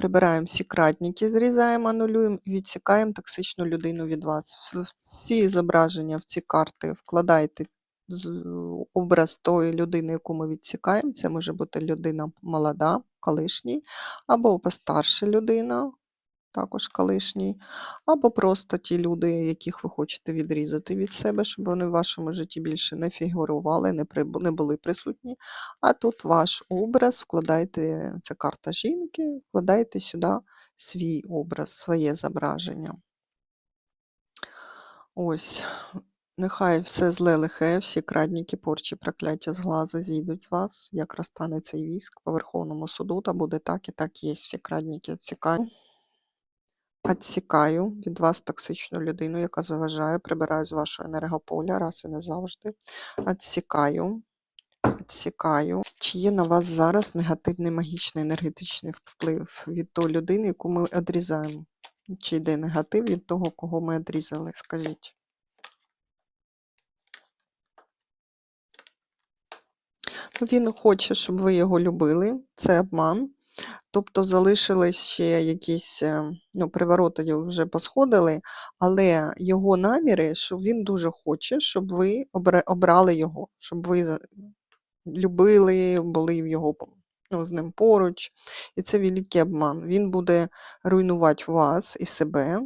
Прибираємо всі кратники, зрізаємо, анулюємо і відсікаємо токсичну людину від вас. В в ці зображення, в ці карти вкладайте образ тої людини, яку ми відсікаємо. Це може бути людина молода, колишній, або постарша людина, також колишній, або просто ті люди, яких ви хочете відрізати від себе, щоб вони в вашому житті більше не фігурували, не, прибу- не були присутні. А тут ваш образ, вкладайте, це карта жінки, вкладайте сюди свій образ, своє зображення. Ось. Нехай все зле лихе, всі крадніки, порчі, прокляття з глаза зійдуть з вас, як розтане цей віск по Верховному суду, та буде так і так є. Всі крадніки відсікаю. Відсікаю від вас токсичну людину, яка заважає, прибираю з вашого енергополя раз і не завжди. Відсікаю. Відсікаю. Чи є на вас зараз негативний магічний енергетичний вплив від тої людини, яку ми відрізаємо? Чи йде негатив від того, кого ми відрізали? Скажіть. Він хоче, щоб ви його любили. Це обман. Тобто залишились ще якісь, е, ну, привороти вже посходили, але його наміри, що він дуже хоче, щоб ви обрали його, щоб ви любили, були в його ну, з ним поруч. І це великий обман. Він буде руйнувати вас і себе.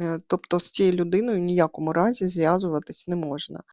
Е, Тобто з цією людиною ніякому разі зв'язуватись не можна.